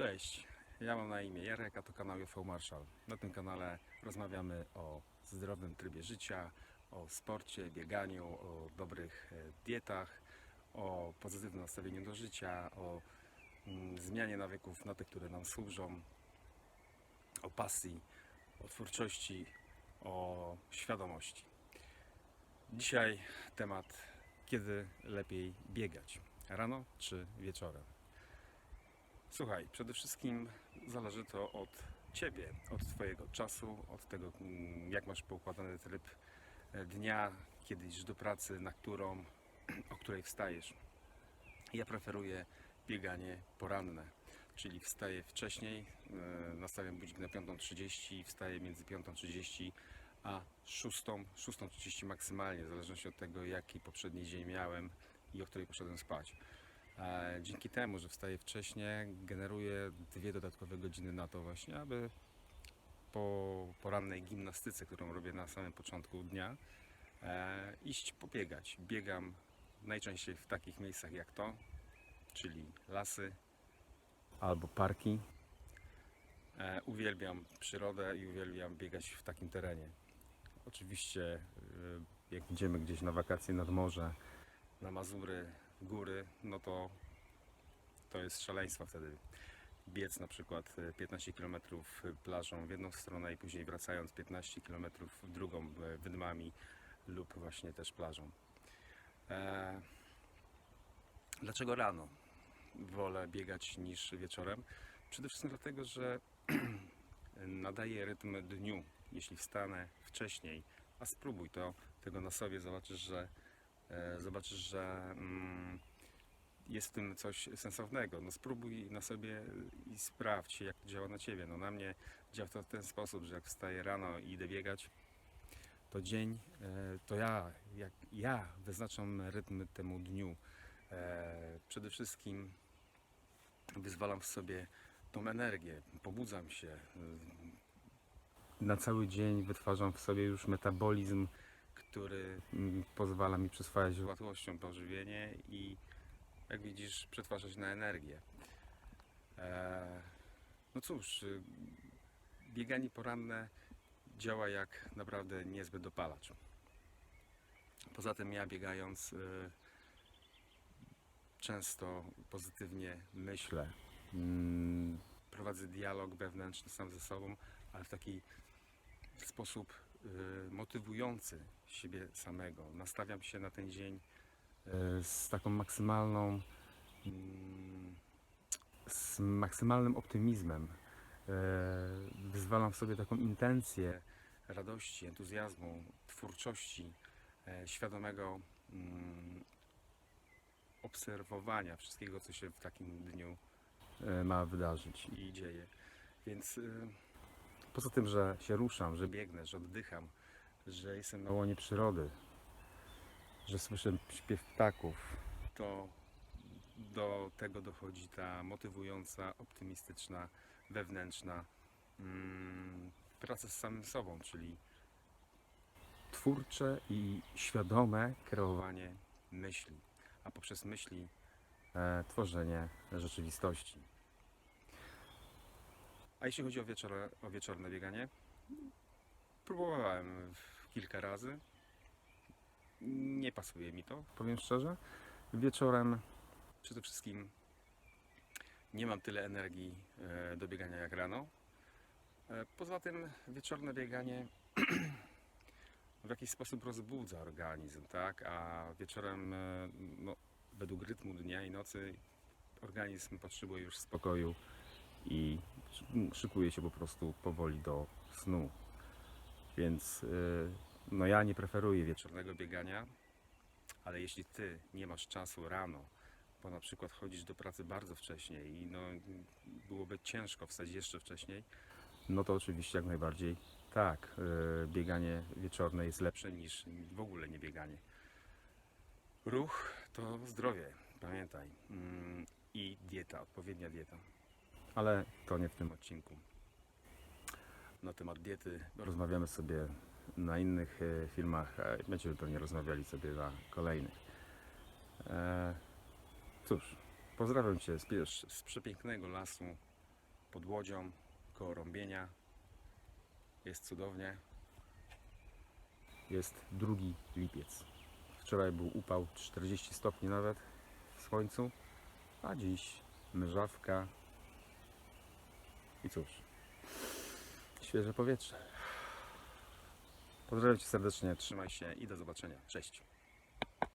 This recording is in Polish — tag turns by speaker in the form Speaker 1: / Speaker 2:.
Speaker 1: Cześć, ja mam na imię Jarek, a to kanał JV Marszal. Na tym kanale rozmawiamy o zdrowym trybie życia, o sporcie, bieganiu, o dobrych e, dietach, o pozytywnym nastawieniu do życia, o mm, zmianie nawyków na te, które nam służą, o pasji, o twórczości, o świadomości. Dzisiaj temat, kiedy lepiej biegać, rano czy wieczorem. Słuchaj, przede wszystkim zależy to od Ciebie, od Twojego czasu, od tego, mm, jak masz poukładany tryb e, dnia, kiedy idziesz do pracy, na którą, o której wstajesz. Ja preferuję bieganie poranne, czyli wstaję wcześniej, e, nastawiam budzik na 5.30, wstaję między 5.30 a 6, 6.30 maksymalnie, w zależności od tego, jaki poprzedni dzień miałem i o której poszedłem spać. Dzięki temu, że wstaję wcześniej, generuję dwie dodatkowe godziny na to właśnie, aby po porannej gimnastyce, którą robię na samym początku dnia, e, iść pobiegać. Biegam najczęściej w takich miejscach jak to, czyli lasy albo parki. E, Uwielbiam przyrodę i uwielbiam biegać w takim terenie. Oczywiście, e, jak idziemy gdzieś na wakacje nad morze, na Mazury, góry, no to to jest szaleństwo wtedy. Biec na przykład e, 15 km plażą w jedną stronę i później wracając 15 km w drugą e, wydmami lub właśnie też plażą. E, dlaczego rano wolę biegać niż wieczorem? Przede wszystkim dlatego, że nadaje rytm dniu. Jeśli wstanę wcześniej, a spróbuj to, tego na sobie, zobaczysz, że e, zobaczysz, że mm, jest w tym coś sensownego. No spróbuj na sobie i sprawdź, jak to działa na Ciebie. No na mnie działa to w ten sposób, że jak wstaję rano i idę biegać, to dzień, e, to ja, jak ja wyznaczam rytm temu dniu. E, Przede wszystkim wyzwalam w sobie tą energię, pobudzam się. Na cały dzień wytwarzam w sobie już metabolizm, który mm, pozwala mi przyswajać łatwością pożywienie i jak widzisz, przetwarzać na energię. E, No cóż, y, bieganie poranne działa jak naprawdę niezły dopalacz. Poza tym ja biegając y, często pozytywnie myślę. Mm, Prowadzę dialog wewnętrzny sam ze sobą, ale w taki sposób y, motywujący siebie samego. Nastawiam się na ten dzień y, z taką maksymalną, mm, z maksymalnym optymizmem. E, Wyzwalam w sobie taką intencję radości, entuzjazmu, twórczości, e, świadomego mm, obserwowania wszystkiego, co się w takim dniu e, ma wydarzyć i dzieje. Więc e, poza tym, że się ruszam, że biegnę, że oddycham, że jestem na łonie przyrody, że słyszę śpiew ptaków, to do tego dochodzi ta motywująca, optymistyczna, wewnętrzna mm, praca z samym sobą, czyli twórcze i świadome kreowanie myśli, a poprzez myśli e, tworzenie rzeczywistości. A jeśli chodzi o, wieczore, o wieczorne bieganie, próbowałem kilka razy. Nie pasuje mi to, powiem szczerze. Wieczorem przede wszystkim nie mam tyle energii e, do biegania jak rano. E, Poza tym wieczorne bieganie w jakiś sposób rozbudza organizm, tak? A wieczorem, e, no, według rytmu dnia i nocy, organizm potrzebuje już spokoju i szy- szykuje się po prostu powoli do snu. Więc e, no ja nie preferuję wieczornego biegania, ale jeśli ty nie masz czasu rano, bo na przykład chodzisz do pracy bardzo wcześnie i no, byłoby ciężko wstać jeszcze wcześniej, no to oczywiście jak najbardziej tak, e, bieganie wieczorne jest lepsze niż w ogóle nie bieganie. Ruch to zdrowie, pamiętaj. Mm, I dieta, odpowiednia dieta. Ale to nie w tym odcinku. Na temat diety rozmawiamy sobie na innych e, filmach, będziemy pewnie rozmawiali sobie na kolejnych. E, Cóż, pozdrawiam Cię z, z przepięknego lasu pod Łodzią, koło Rąbienia. Jest cudownie. Jest 2 lipiec. Wczoraj był upał 40 stopni nawet w słońcu, a dziś mrzawka i cóż, świeże powietrze. Pozdrawiam Cię serdecznie, trzymaj się i do zobaczenia. Cześć.